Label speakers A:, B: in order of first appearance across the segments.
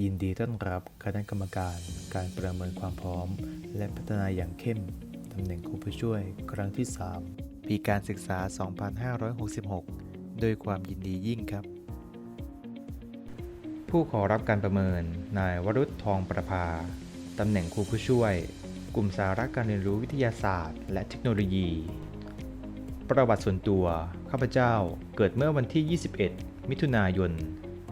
A: ยินดีต้อนรับคณะกรรมการการประเมินความพร้อม และพัฒนาอย่างเข้ม ตำแหน่งครูผู้ช่วย ครั้งที่ 3 ปีการศึกษา 2566 โดยความยินดียิ่งครับ
B: ผู้ขอรับการประเมิน นายวรุษทองประภา ตำแหน่งครูผู้ช่วย กลุ่มสาระการเรียนรู้วิทยาศาสตร์ และเทคโนโลยี ประวัติส่วนตัว ข้าพเจ้าเกิดเมื่อวันที่ 21 มิถุนายน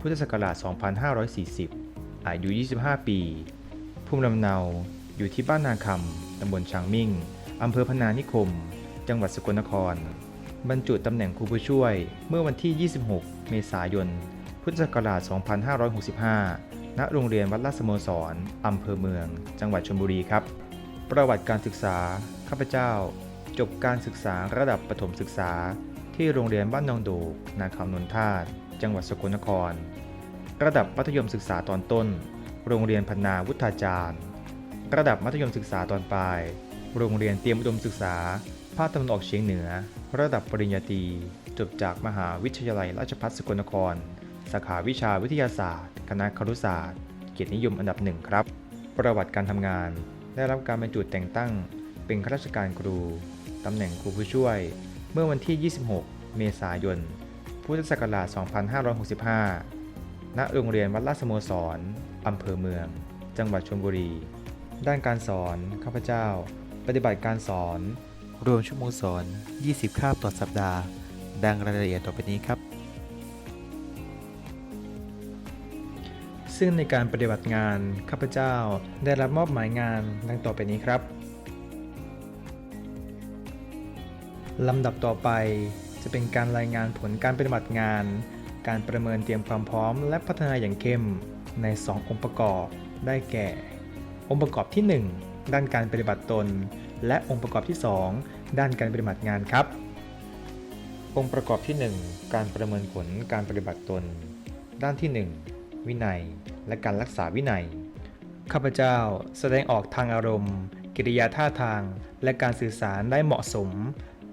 B: พุทธศักราช 2540 อายุ 25 ปี ภูมิลำเนาอยู่ที่บ้านนาคำตำบลช้างมิ่ง อำเภอพนานิคม จังหวัดสกลนคร บรรจุตำแหน่งครูผู้ช่วย เมื่อวันที่ 26 เมษายน พุทธศักราช 2565 ณ โรงเรียนวัดลาสโมสร อำเภอเมือง จังหวัดชลบุรีครับ ประวัติการศึกษา ข้าพเจ้า จบการศึกษาระดับประถมศึกษา ที่โรงเรียนบ้านนองโดก นาคำนนทาตจังหวัดสกลนคร ระดับมัธยมศึกษาตอนต้น โรงเรียนพันาวุฒาจารย์ ระดับมัธยมศึกษาตอนปลาย โรงเรียนเตรียมอุดมศึกษา ภาคตะวันออกเฉียงเหนือ ระดับปริญญาตรี จบจากมหาวิทยาลัยราชภัฏสกลนคร สาขาวิชาวิทยาศาสตร์ คณะครุศาสตร์ เกียรตินิยมอันดับหนึ่งครับ ประวัติการทำงาน ได้รับการบรรจุแต่งตั้ง เป็นข้าราชการครู ตำแหน่งครูผู้ช่วย เมื่อวันที่ 26 เมษายน พุทธศักราช 2565 ณโรงเรียนวัดลาดสโมสรอำเภอเมือง จังหวัดชลบุรี ด้านการสอน ข้าพเจ้า ปฏิบัติการสอน
A: รวมชั่วโมงสอน 20 คาบต่อสัปดาห์ ดังรายละเอียดต่อไปนี้ครับ
B: ซึ่งในการปฏิบัติงาน ข้าพเจ้าได้รับมอบหมายงานดังต่อไปนี้ครับลำดับต่อไปจะเป็นการรายงานผลการปฏิบัติงาน การประเมินเตรียมความพร้อมและพัฒนาอย่างเข้มใน 2 องค์ประกอบ ได้แก่ องค์ประกอบที่ 1 ด้านการปฏิบัติตน และองค์ประกอบที่ 2 ด้านการปฏิบัติงานครับ องค์ประกอบที่ 1 การประเมินผลการปฏิบัติตน ด้านที่ 1 วินัย และการรักษาวินัย ข้าพเจ้าแสดงออกทางอารมณ์ กิริยาท่าทาง และการสื่อสารได้เหมาะสม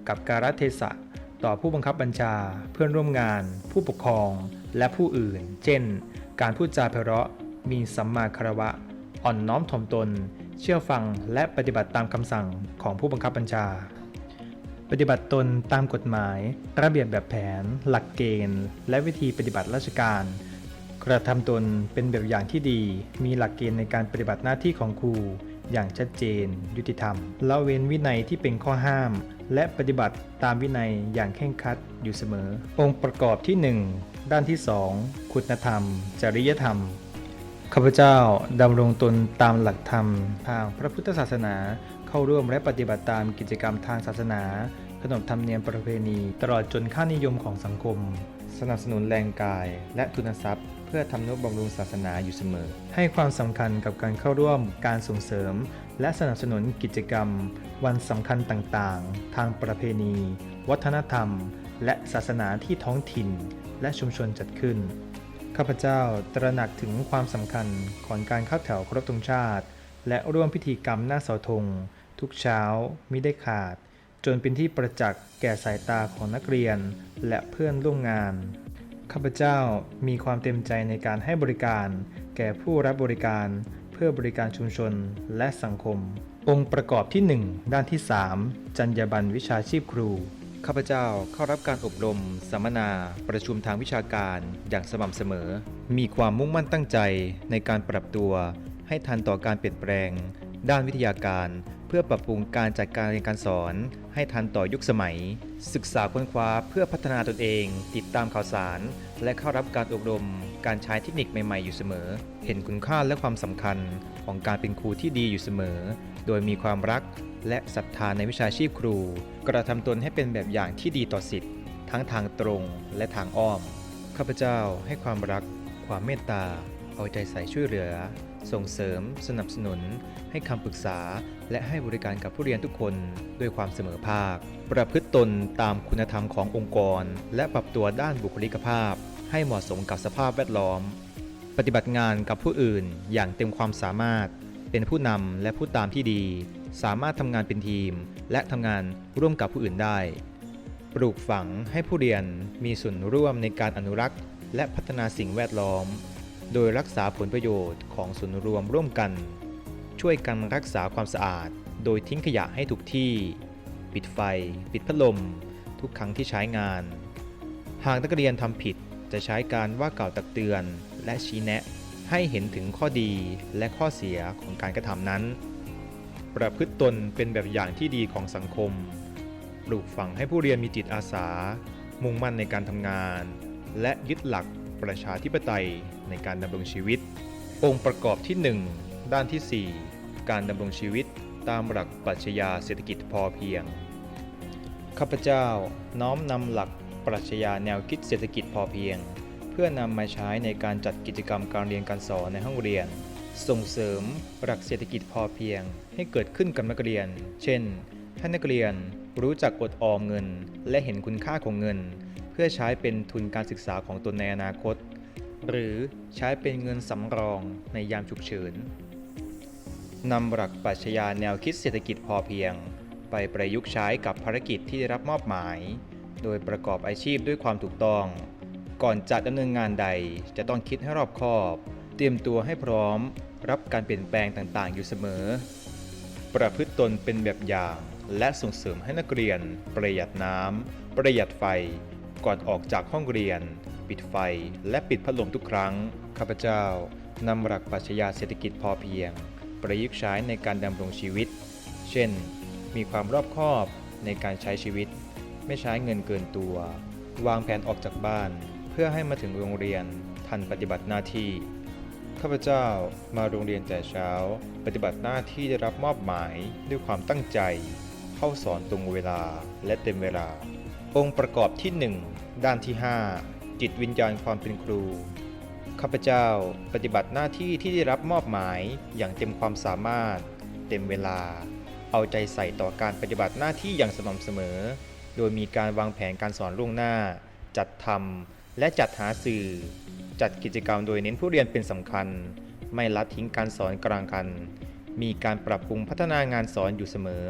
B: กับการเทศะ ต่อผู้บังคับบัญชา เพื่อนร่วมงาน ผู้ปกครอง และผู้อื่น เช่น การพูดจาไพเราะ มีสัมมาคารวะ อ่อนน้อมถ่อมตน เชื่อฟังและปฏิบัติตามคำสั่งของผู้บังคับบัญชา ปฏิบัติตนตามกฎหมาย ระเบียบแบบแผน หลักเกณฑ์ และวิธีปฏิบัติราชการ กระทำตนเป็นแบบอย่างที่ดี มีหลักเกณฑ์ในการปฏิบัติหน้าที่ของครู อย่างชัดเจน ยุติธรรมละเว้นวินัยที่เป็นข้อห้าม และปฏิบัติตามวินัยอย่างเคร่งครัดอยู่เสมอ องค์ประกอบที่ 1 ด้านที่ 2 คุณธรรม จริยธรรมข้าพเจ้าดำรงตนตามหลักธรรม ทางพระพุทธศาสนาเข้าร่วมและปฏิบัติตามกิจกรรมทางศาสนา ขนบธรรมเนียมประเพณี ตลอดจนค่านิยมของสังคม สนับสนุนแรงกาย และทุนทรัพย์ เพื่อทำนุบำรุงศาสนาอยู่เสมอ ให้ความสำคัญกับการเข้าร่วมการส่งเสริม และสนับสนุนกิจกรรม วันสำคัญต่างๆ ทางประเพณี วัฒนธรรม และศาสนาที่ท้องถิ่น และชุมชนจัดขึ้น ข้าพเจ้าตระหนักถึงความสำคัญของการเข้าแถวครพธงชาติ และร่วมพิธีกรรมหน้าเสาธงทุกเช้ามิได้ขาด จนเป็นที่ประจักษ์แก่สายตาของนักเรียนและเพื่อนร่วมงาน ข้าพเจ้ามีความเต็มใจในการให้บริการ แก่ผู้รับบริการ เพื่อบริการชุมชนและสังคม องค์ประกอบที่ 1 ด้านที่ 3 จรรยาบรรณวิชาชีพครู ข้าพเจ้าเข้ารับการอบรม สัมมนา ประชุมทางวิชาการอย่างสม่ำเสมอ มีความมุ่งมั่นตั้งใจในการปรับตัว ให้ทันต่อการเปลี่ยนแปลง ด้านวิทยาการ เพื่อปรับปรุงการจัดการเรียนการสอน ให้ทันต่อยุคสมัย ศึกษาค้นคว้าเพื่อพัฒนาตนเอง ติดตามข่าวสาร และเข้ารับการอบรม การใช้เทคนิคใหม่ๆอยู่เสมอ เห็นคุณค่าและความสำคัญของการเป็นครูที่ดีอยู่เสมอ โดยมีความรักและศรัทธาในวิชาชีพครู กระทำตนให้เป็นแบบอย่างที่ดีต่อสิทธิ์ทั้งทางตรงและทางอ้อม ข้าพเจ้าให้ความรัก ความเมตตา เอาใจใส่ช่วยเหลือ ส่งเสริม สนับสนุน ให้คำปรึกษา และให้บริการกับผู้เรียนทุกคนด้วยความเสมอภาค ประพฤติตนตามคุณธรรมขององค์กร และปรับตัวด้านบุคลิกภาพ ให้เหมาะสมกับสภาพแวดล้อม ปฏิบัติงานกับผู้อื่นอย่างเต็มความสามารถ เป็นผู้นำและผู้ตามที่ดี สามารถทำงานเป็นทีม และทำงานร่วมกับผู้อื่นได้ ปลูกฝังให้ผู้เรียนมีส่วนร่วมในการอนุรักษ์ และพัฒนาสิ่งแวดล้อม โดยรักษาผลประโยชน์ของส่วนรวมร่วมกัน ช่วยกันรักษาความสะอาด โดยทิ้งขยะให้ถูกที่ ปิดไฟ ปิดพัดลม ทุกครั้งที่ใช้งาน หากนักเรียนทำผิดจะใช้การว่ากล่าวตักเตือน และชี้แนะให้เห็นถึงข้อดีและข้อเสียของการกระทำนั้น ประพฤติตนเป็นแบบอย่างที่ดีของสังคม ปลูกฝังให้ผู้เรียนมีจิตอาสา มุ่งมั่นในการทำงาน และยึดหลัก ประชาธิปไตยในการดำรงชีวิต องค์ประกอบที่ 1 ด้านที่ 4 การดำรงชีวิตตามหลักปรัชญาเศรษฐกิจพอเพียง ข้าพเจ้าน้อมนำหลักปรัชญาแนวคิดเศรษฐกิจพอเพียง เพื่อนำมาใช้ในการจัดกิจกรรมการเรียนการสอนในห้องเรียน ส่งเสริมหลักเศรษฐกิจพอเพียง ให้เกิดขึ้นกับนักเรียน เช่น ให้นักเรียนรู้จักอดออมเงิน และเห็นคุณค่าของเงิน พื่อใช้เป็นทุนการศึกษาของตนในอนาคต หรือใช้เป็นเงินสำรองในยามฉุกเฉินนำหลักปรัชญาแนวคิดเศรษฐกิจพอเพียง ไปประยุกต์ใช้กับภารกิจที่ได้รับมอบหมาย โดยประกอบอาชีพด้วยความถูกต้อง ก่อนจะดำเนินงานใดจะต้องคิดให้รอบคอบ เตรียมตัวให้พร้อม รับการเปลี่ยนแปลงต่างๆ อยู่เสมอ ประพฤติตนเป็นแบบอย่าง และส่งเสริมให้นักเรียน ประหยัดน้ำประหยัดไฟ ก่อนออกจากห้องเรียน ปิดไฟและปิดพัดลมทุกครั้ง ข้าพเจ้านำหลักปรัชญาเศรษฐกิจพอเพียง ประยุกต์ใช้ในการดำรงชีวิต เช่น มีความรอบคอบในการใช้ชีวิต ไม่ใช้เงินเกินตัว วางแผนออกจากบ้าน เพื่อให้มาถึงโรงเรียนทันปฏิบัติหน้าที่ ข้าพเจ้ามาโรงเรียนแต่เช้า ปฏิบัติหน้าที่ได้รับมอบหมายด้วยความตั้งใจ เข้าสอนตรงเวลาและเต็มเวลา องค์ประกอบที่ 1 ด้านที่ 5 จิตวิญญาณความเป็นครู ข้าพเจ้าปฏิบัติหน้าที่ที่ได้รับมอบหมายอย่างเต็มความสามารถ เต็มเวลา เอาใจใส่ต่อการปฏิบัติหน้าที่อย่างสม่ำเสมอ โดยมีการวางแผนการสอนล่วงหน้า จัดทำและจัดหาสื่อ จัดกิจกรรมโดยเน้นผู้เรียนเป็นสำคัญ ไม่ละทิ้งการสอนกลางคัน มีการปรับปรุงพัฒนางานสอนอยู่เสมอ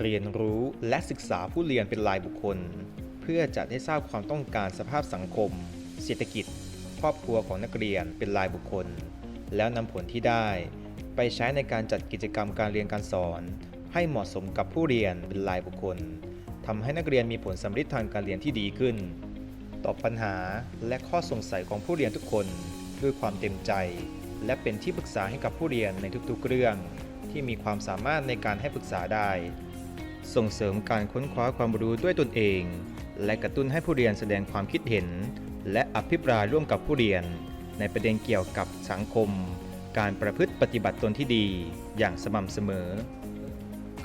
B: เรียนรู้และศึกษาผู้เรียนเป็นรายบุคคล เพื่อจะได้ทราบความต้องการสภาพสังคม เศรษฐกิจ ครอบครัวของนักเรียนเป็นรายบุคคล แล้วนำผลที่ได้ ไปใช้ในการจัดกิจกรรมการเรียนการสอน ให้เหมาะสมกับผู้เรียนเป็นรายบุคคลทำให้นักเรียนมีผลสำเร็จทางการเรียนที่ดีขึ้น ตอบปัญหาและข้อสงสัยของผู้เรียนทุกคนด้วยความเต็มใจ และเป็นที่ปรึกษาให้กับผู้เรียนในทุกๆเรื่อง ที่มีความสามารถในการให้ปรึกษาได้ ส่งเสริมการค้นคว้าความรู้ด้วยตนเอง และกระตุ้นให้ผู้เรียนแสดงความคิดเห็น และอภิปรายร่วมกับผู้เรียน ในประเด็นเกี่ยวกับสังคม การประพฤติปฏิบัติตนที่ดี อย่างสม่ำเสมอ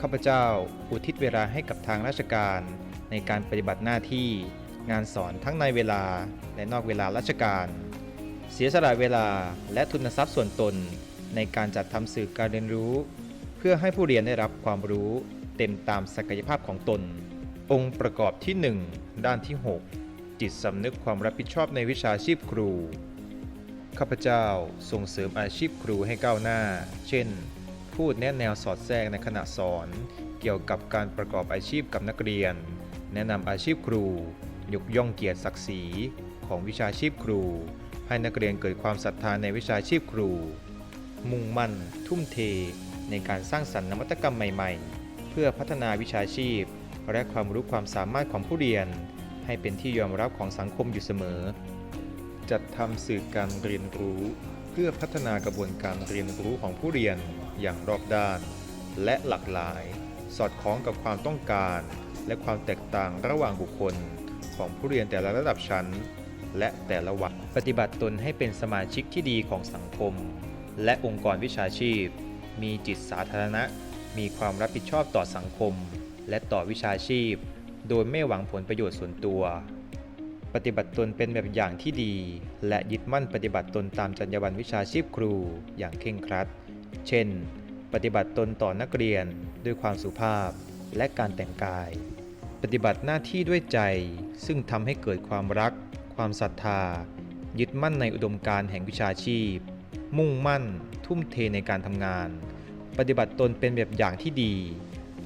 B: ข้าพเจ้าอุทิศเวลาให้กับทางราชการ ในการปฏิบัติหน้าที่ งานสอนทั้งในเวลาและนอกเวลาราชการ เสียสละเวลาและทุนทรัพย์ส่วนตน ในการจัดทำสื่อการเรียนรู้ เพื่อให้ผู้เรียนได้รับความรู้ เต็มตามศักยภาพของตน องค์ประกอบที่ 1 ด้านที่ 6 จิตสำนึกความรับผิดชอบในวิชาชีพครู ข้าพเจ้าส่งเสริมอาชีพครูให้ก้าวหน้า เช่น พูดแนะแนวสอดแทรกในขณะสอน เกี่ยวกับการประกอบอาชีพกับนักเรียน แนะนำอาชีพครู ยกย่องเกียรติศักดิ์ศรีของวิชาชีพครู ให้นักเรียนเกิดความศรัทธาในวิชาชีพครู มุ่งมั่น ทุ่มเทในการสร้างสรรค์นวัตกรรมใหม่ ๆ เพื่อพัฒนาวิชาชีพ และความรู้ความสามารถของผู้เรียน ให้เป็นที่ยอมรับของสังคมอยู่เสมอ จัดทำสื่อการเรียนรู้ เพื่อพัฒนากระบวนการเรียนรู้ของผู้เรียนอย่างรอบด้าน และหลากหลาย สอดคล้องกับความต้องการ และความแตกต่างระหว่างบุคคล ของผู้เรียนแต่ละระดับชั้น และแต่ละวัยปฏิบัติตนให้เป็นสมาชิกที่ดีของสังคม และองค์กรวิชาชีพ มีจิตสาธารณะ มีความรับผิดชอบต่อสังคม และต่อวิชาชีพ โดยไม่หวังผลประโยชน์ส่วนตัว ปฏิบัติตนเป็นแบบอย่างที่ดี และยึดมั่นปฏิบัติตนตามจรรยาบรรณวิชาชีพครูอย่างเคร่งครัด เช่น ปฏิบัติตนต่อนักเรียนด้วยความสุภาพและการแต่งกาย ปฏิบัติหน้าที่ด้วยใจ ซึ่งทำให้เกิดความรัก ความศรัทธา ยึดมั่นในอุดมการณ์แห่งวิชาชีพ มุ่งมั่น ทุ่มเทในการทำงาน ปฏิบัติตนเป็นแบบอย่างที่ดี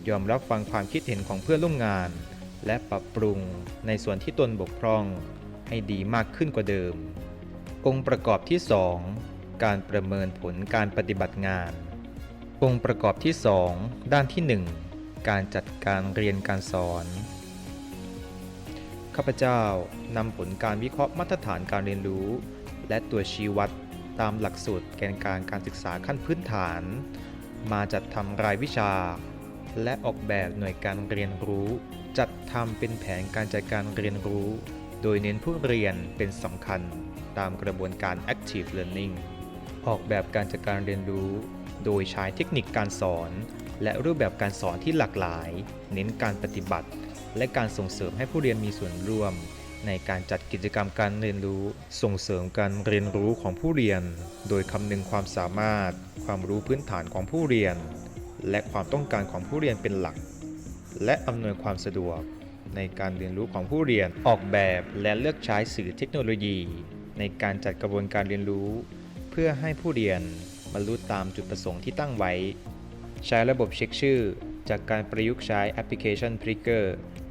B: ยอมรับฟังความคิดเห็นของเพื่อนร่วมงาน และปรับปรุงในส่วนที่ตนบกพร่อง ให้ดีมากขึ้นกว่าเดิม องค์ประกอบที่ 2 การประเมินผลการปฏิบัติงาน องค์ประกอบที่ 2 ด้านที่ 1 การจัดการเรียนการสอนข้าพเจ้านำผลการวิเคราะห์มาตรฐานการเรียนรู้ และตัวชี้วัดตามหลักสูตรแกนกลารการศึกษาขั้นพื้นฐาน มาจัดทำรายวิชา และออกแบบหน่วยการเรียนรู้ จัดทำเป็นแผนการจัดการเรียนรู้ โดยเน้นผู้เรียนเป็นสำคัญตามกระบวนการ active learning ออกแบบการจัดการเรียนรู้ โดยใช้เทคนิคการสอน และรูปแบบการสอนที่หลากหลาย เน้นการปฏิบัติ และการส่งเสริมให้ผู้เรียนมีส่วนร่วม ในการจัดกิจกรรมการเรียนรู้ ส่งเสริมการเรียนรู้ของผู้เรียน โดยคำนึงความสามารถ ความรู้พื้นฐานของผู้เรียน และความต้องการของผู้เรียนเป็นหลัก และอำนวยความสะดวก ในการเรียนรู้ของผู้เรียนออกแบบและเลือกใช้สื่อเทคโนโลยี ในการจัดกระบวนการเรียนรู้ เพื่อให้ผู้เรียนบรรลุตามจุดประสงค์ที่ตั้งไว้ ใช้ระบบเช็คชื่อ จากการประยุกต์ใช้แอปพลิเคชัน Trigger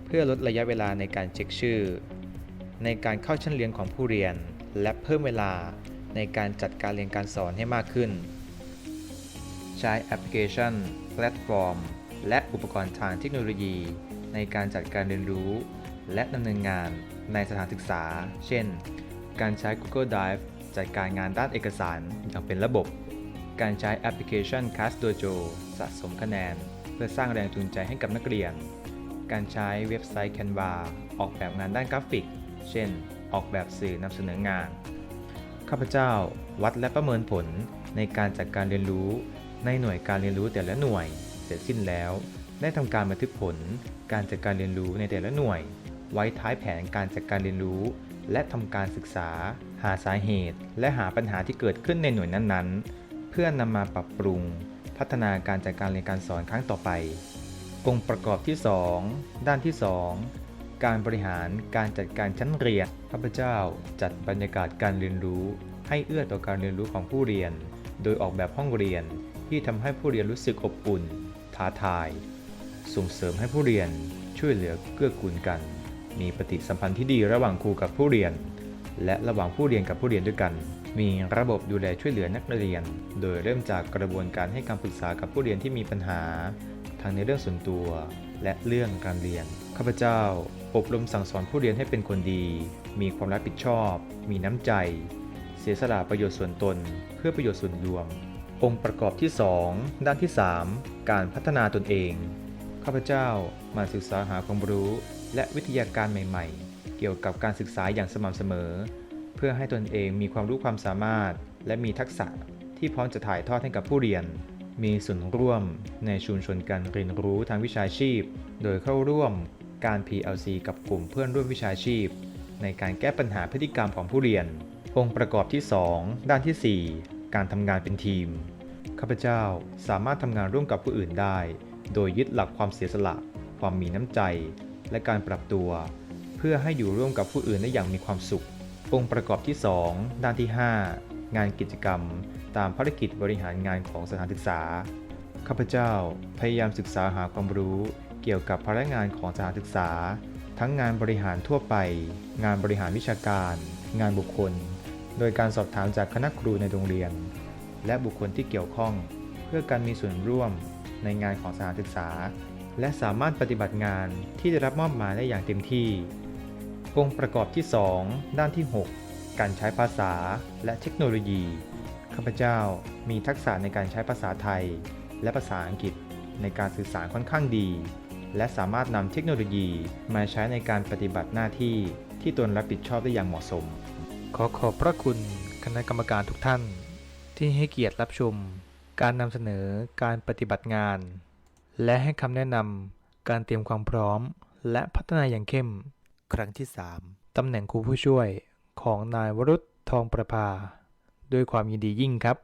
B: เพื่อลดระยะเวลาในการเช็คชื่อ ในการเข้าชั้นเรียนของผู้เรียน และเพิ่มเวลาในการจัดการเรียนการสอนให้มากขึ้น ใช้แอปพลิเคชัน แพลตฟอร์ม และอุปกรณ์ทางเทคโนโลยี ในการจัดการเรียนรู้ และดำเนินงานในสถานศึกษา เช่น การใช้ Google Drive จัดการงานด้านเอกสารอย่างเป็นระบบ การใช้แอปพลิเคชัน Cast Dojo สะสมคะแนน เพื่อสร้างแรงจูงใจให้กับนักเรียน การใช้เว็บไซต์ Canva ออกแบบงานด้านกราฟิก เช่น ออกแบบสื่อนำเสนองาน ข้าพเจ้าวัดและประเมินผลในการจัดการเรียนรู้ ในหน่วยการเรียนรู้แต่ละหน่วย เสร็จสิ้นแล้ว ได้ทำการบันทึกผล การจัดการเรียนรู้ในแต่ละหน่วย ไว้ท้ายแผนการจัดการเรียนรู้ และทำการศึกษา หาสาเหตุ และหาปัญหาที่เกิดขึ้นในหน่วยนั้นๆ เพื่อนำมาปรับปรุง พัฒนาการจัดการเรียนการสอนครั้งต่อไปองค์ประกอบที่ 2 ด้านที่ 2 การบริหารการจัดการชั้นเรียนข้าพเจ้าจัดบรรยากาศการเรียนรู้ ให้เอื้อต่อการเรียนรู้ของผู้เรียน โดยออกแบบห้องเรียนที่ทำให้ผู้เรียนรู้สึกอบอุ่น ท้าทาย ส่งเสริมให้ผู้เรียนช่วยเหลือเกื้อกูลกัน มีปฏิสัมพันธ์ที่ดีระหว่างครูกับผู้เรียน และระหว่างผู้เรียนกับผู้เรียนด้วยกัน มีระบบดูแลช่วยเหลือนักเรียน โดยเริ่มจากกระบวนการให้คำปรึกษากับผู้เรียนที่มีปัญหา ทั้งในเรื่องส่วนตัวและเรื่องการเรียน ข้าพเจ้า อบรมสั่งสอนผู้เรียนให้เป็นคนดี มีความรับผิดชอบ มีน้ำใจ เสียสละประโยชน์ส่วนตน เพื่อประโยชน์ส่วนรวม องค์ประกอบที่ 2 ด้านที่ 3 การพัฒนาตนเอง ข้าพเจ้ามาศึกษาหาความรู้ และวิทยาการใหม่ ๆ เกี่ยวกับการศึกษาอย่างสม่ำเสมอ เพื่อให้ตนเองมีความรู้ความสามารถ และมีทักษะที่พร้อมจะถ่ายทอดให้กับผู้เรียน มีส่วนร่วมในชุมชนการเรียนรู้ทางวิชาชีพ โดยเข้าร่วม การ PLC กับกลุ่มเพื่อนร่วมวิชาชีพ ในการแก้ปัญหาพฤติกรรมของผู้เรียน องค์ประกอบที่ 2 ด้านทีสี่ 4 การทำงานเป็นทีม ข้าพเจ้าสามารถทำงานร่วมกับผู้อื่นได้ โดยยึดหลักความเสียสละ ความมีน้ำใจ และการปรับตัว เพื่อให้อยู่ร่วมกับผู้อื่นได้อย่างมีความสุข องค์ประกอบที่ 2 ด้านที่ 5 งานกิจกรรม ตามภารกิจบริหารงานของสถานศึกษา ข้าพเจ้าพยายามศึกษาหาความรู้ เกี่ยวกับภาระงานของสถานศึกษา ทั้งงานบริหารทั่วไป งานบริหารวิชาการ งานบุคคล โดยการสอบถามจากคณะครูในโรงเรียน และบุคคลที่เกี่ยวข้อง เพื่อการมีส่วนร่วมในงานของสถานศึกษา และสามารถปฏิบัติงานที่ได้รับมอบหมายได้อย่างเต็มที่ องค์ประกอบที่ 2 ด้านที่ 6 การใช้ภาษาและเทคโนโลยีข้าพเจ้ามีทักษะในการใช้ภาษาไทย และภาษาอังกฤษในการสื่อสารค่อนข้างดี และสามารถนำเทคโนโลยีมาใช้ในการปฏิบัติหน้าที่ที่ตนรับผิดชอบได้อย่างเหมาะสม ขอขอบพระคุณคณะกรรมการทุกท่าน ที่ให้เกียรติรับชม การนำเสนอการปฏิบัติงาน และให้คำแนะนำการเตรียมความพร้อม และพัฒนาอย่างเข้ม
A: ครั้งที่
B: ตำแหน่งครูผู้ช่วยของนายวรุษทองประภา ด้วยความยินดียิ่งครับ